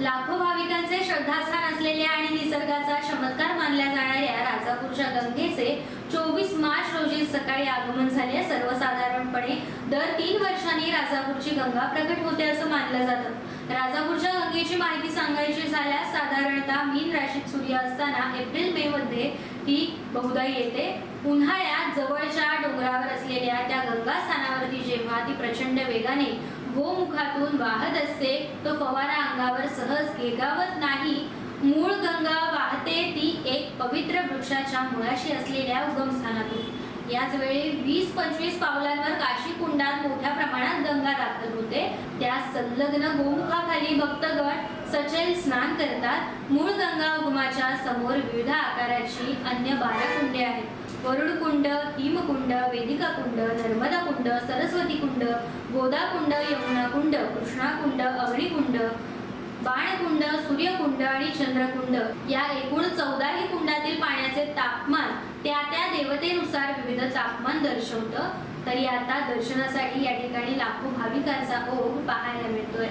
लाखो भाविकांचे श्रद्धास्थान असलेल्या आणि निसर्गाचा चमत्कार मानल्या जाणाऱ्या राजापूरच्या गंगेचे चोवीस मार्च रोजी सकाळी आगमन झाले. सर्वसाधारणपणे दर तीन वर्षांनी राजापूरची गंगा प्रकट होते असं मानलं जातं. राजापूरच्या गंगेची माहिती सांगायची झाल्यास साधारणतः मीन राशीत सूर्य असताना एप्रिल मे मध्ये ती बहुधा येते. उन्हाळ्यात जवळच्या डोंगरावर असलेल्या त्या गंगा स्थानावरती जेव्हा ती प्रचंड वेगाने गोमुखातून वाहत असते तो फवारा अंगावर सहज घेगावत नाही. मूळ गंगा वाहते ती एक पवित्र वृक्षाच्या मुळाशी असलेल्या उगमस्थानातून. याच वेळी वीस पंचवीस पावलांवर काशी कुंडात मोठ्या प्रमाणात गंगा दाखल होते. त्या संलग्न गोमुखाखाली भक्तगण सचैल स्नान करतात. मूळ गंगा समोर विविध आकाराची अन्य बारा कुंडे आहेत. वरुड कुंड हिमकुंड वेदिका कुंड नर्मदा कुंड सरस्वती कुंड गोदा कुंड यमुना कुंड कृष्णा कुंड अग्निकुंड बाणकुंड सूर्यकुंड आणि चंद्रकुंड. या एकूण चौदाही कुंडातील पाण्याचे तापमान त्या त्या देवतेनुसार विविध तापमान दर्शवतं. तरी आता दर्शनासाठी या ठिकाणी लाखो भाविकांचा ओघ पाहायला मिळतोय.